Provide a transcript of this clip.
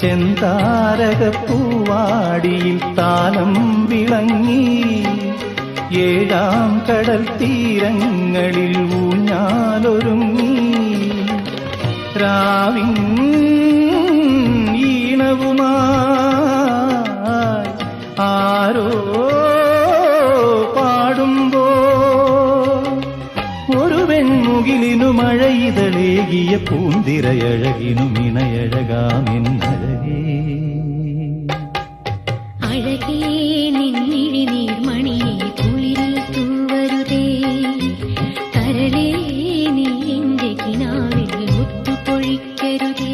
ചെന്താരകപ്പൂവാടിയിൽ താലം വിളങ്ങി ഏഴാം കടൽ തീരങ്ങളിൽ ഊഞ്ഞാലൊരുങ്ങി. രാവിൻ ഈണവുമായി ആരോ പാടുമ്പോ ഒരു വെൺമുകിലിനു പെരുകിയ പൂന്തിരയഴകിനും ഇണയഴകാമെന്നഴകേ. അഴകേ നിന്നിഴി നീർമണിയെ കുളിരിൽ തൂവരുതേ. കരളേ നീ എന്റെ കിനാവിൽ മുത്തുപൊഴിക്കരുതേ